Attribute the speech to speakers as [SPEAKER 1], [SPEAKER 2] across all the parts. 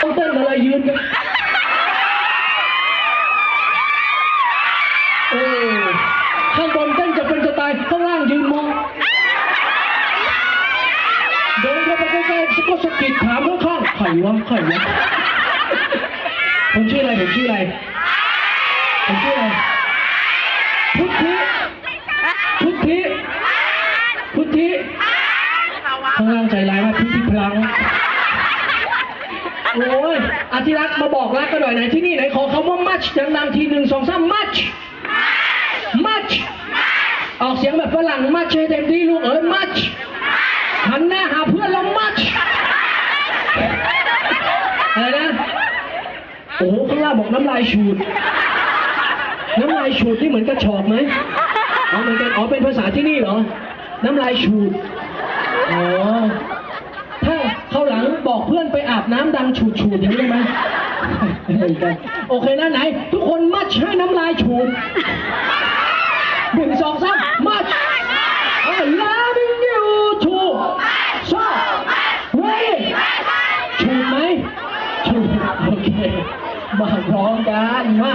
[SPEAKER 1] ต้องเต้นอะไรยืนกันเออข้างบนเต้นจะเป็นจะตายข้างล่างยืนมองเดินเข้าไปใกล้ๆก็สะกิดถามข้างๆใครวะใครวะผมชื่ออะไรผมชื่ออะไรผมชื่ออะไรพุทธิพุทธิพุทธิข้างล่างใจร้ายมากพุทธิพลัง โอ้ยอาทิรักมาบอกรักกันหน่อยไหนที่นี่ไหนขอคำว่า much ดังๆทีหนึ่งสองสาม much much ออกเสียงแบบฝรั่ง much ให้เต็มที่ลูกเอ้ย much หันหน้าหาเพื่อนแล้ว much อะไรนะโอ้โหข้างล่างบอกน้ำลายฉูดน้ำลายฉูดนี่เหมือนกระชอกไหมอ๋อเหมือนกันอ๋อเป็นภาษาที่นี่เหรอ น้ำลายฉูดอ๋อ ถ้าเขาวหลัง บอกเพื่อนไปอาบน้ำดังฉูดฉูดอย่างนี้ได้ไหมโอเคนะไหน ทุกคนมัดให้น้ำลายฉูดหนึ่งสองสามมัด I loving you too ชอบเว้ยฉูดไหมฉูดโอเคมาพร้อมกันมา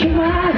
[SPEAKER 1] you are.